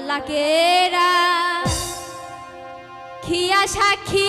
তালাকেরা খিয়া সাক্ষী।